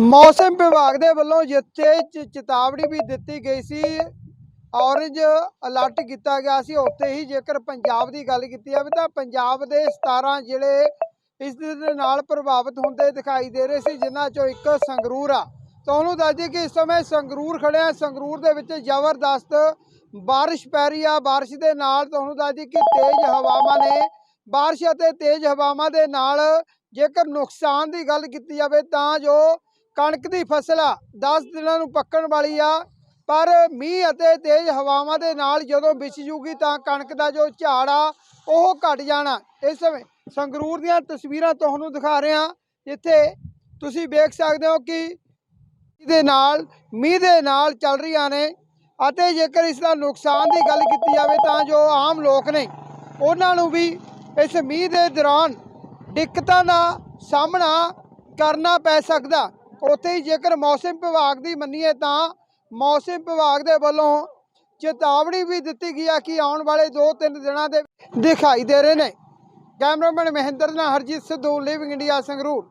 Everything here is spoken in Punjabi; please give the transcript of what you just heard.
ਮੌਸਮ ਵਿਭਾਗ ਦੇ ਵੱਲੋਂ ਜਿੱਥੇ ਚ- ਚੇਤਾਵਨੀ ਵੀ ਦਿੱਤੀ ਗਈ ਸੀ ਔਰੇਂਜ ਅਲਰਟ ਕੀਤਾ ਗਿਆ ਸੀ, ਉੱਥੇ ਹੀ ਜੇਕਰ ਪੰਜਾਬ ਦੀ ਗੱਲ ਕੀਤੀ ਜਾਵੇ ਤਾਂ ਪੰਜਾਬ ਦੇ 17 ਜ਼ਿਲ੍ਹੇ ਇਸ ਦੇ ਨਾਲ ਪ੍ਰਭਾਵਿਤ ਹੁੰਦੇ ਦਿਖਾਈ ਦੇ ਰਹੇ ਸੀ, ਜਿਨ੍ਹਾਂ ਚੋਂ ਇੱਕ ਸੰਗਰੂਰ ਆ। ਤੁਹਾਨੂੰ ਦੱਸ ਦਈਏ ਕਿ ਇਸ ਸਮੇਂ ਸੰਗਰੂਰ ਖੜਿਆ ਸੰਗਰੂਰ ਦੇ ਵਿੱਚ ਜ਼ਬਰਦਸਤ ਬਾਰਿਸ਼ ਪੈ ਰਹੀ ਆ, ਬਾਰਿਸ਼ ਦੇ ਨਾਲ ਤੁਹਾਨੂੰ ਦੱਸ ਦਈਏ ਕਿ ਤੇਜ਼ ਹਵਾਵਾਂ ਨੇ, ਬਾਰਿਸ਼ ਅਤੇ ਤੇਜ਼ ਹਵਾਵਾਂ ਦੇ ਨਾਲ ਜੇਕਰ ਨੁਕਸਾਨ ਦੀ ਗੱਲ ਕੀਤੀ ਜਾਵੇ ਤਾਂ ਜੋ ਕਣਕ ਦੀ ਫਸਲ ਆ 10 ਦਿਨਾਂ ਨੂੰ ਪੱਕਣ ਵਾਲੀ ਆ, ਪਰ ਮੀਂਹ ਅਤੇ ਤੇਜ਼ ਹਵਾਵਾਂ ਦੇ ਨਾਲ ਜਦੋਂ ਵਿਛ ਜੂਗੀ ਤਾਂ ਕਣਕ ਦਾ ਜੋ ਝਾੜ ਆ, ਉਹ ਘਟ ਜਾਣਾ। ਇਸ ਸਮੇਂ ਸੰਗਰੂਰ ਦੀਆਂ ਤਸਵੀਰਾਂ ਤੁਹਾਨੂੰ ਦਿਖਾ ਰਹੇ ਹਾਂ, ਜਿੱਥੇ ਤੁਸੀਂ ਵੇਖ ਸਕਦੇ ਹੋ ਕਿ ਇਹਦੇ ਨਾਲ, ਮੀਂਹ ਦੇ ਨਾਲ ਚੱਲ ਰਹੀਆਂ ਨੇ ਅਤੇ ਜੇਕਰ ਇਸ ਦਾ ਨੁਕਸਾਨ ਦੀ ਗੱਲ ਕੀਤੀ ਜਾਵੇ ਤਾਂ ਜੋ ਆਮ ਲੋਕ ਨੇ, ਉਹਨਾਂ ਨੂੰ ਵੀ ਇਸ ਮੀਂਹ ਦੇ ਦੌਰਾਨ ਦਿੱਕਤਾਂ ਦਾ ਸਾਹਮਣਾ ਕਰਨਾ ਪੈ ਸਕਦਾ। ਉੱਥੇ ਹੀ ਜੇਕਰ ਮੌਸਮ ਵਿਭਾਗ ਦੀ ਮੰਨੀਏ ਤਾਂ ਮੌਸਮ ਵਿਭਾਗ ਦੇ ਵੱਲੋਂ ਚੇਤਾਵਨੀ ਵੀ ਦਿੱਤੀ ਗਈ ਆ ਕਿ ਆਉਣ ਵਾਲੇ 2-3 ਦਿਨਾਂ ਦੇ ਦਿਖਾਈ ਦੇ ਰਹੇ ਨੇ। ਕੈਮਰਾਮੈਨ ਮਹਿੰਦਰ ਨਾਲ ਹਰਜੀਤ ਸਿੱਧੂ ਲਿਵਿੰਗ ਇੰਡੀਆ ਸੰਗਰੂਰ।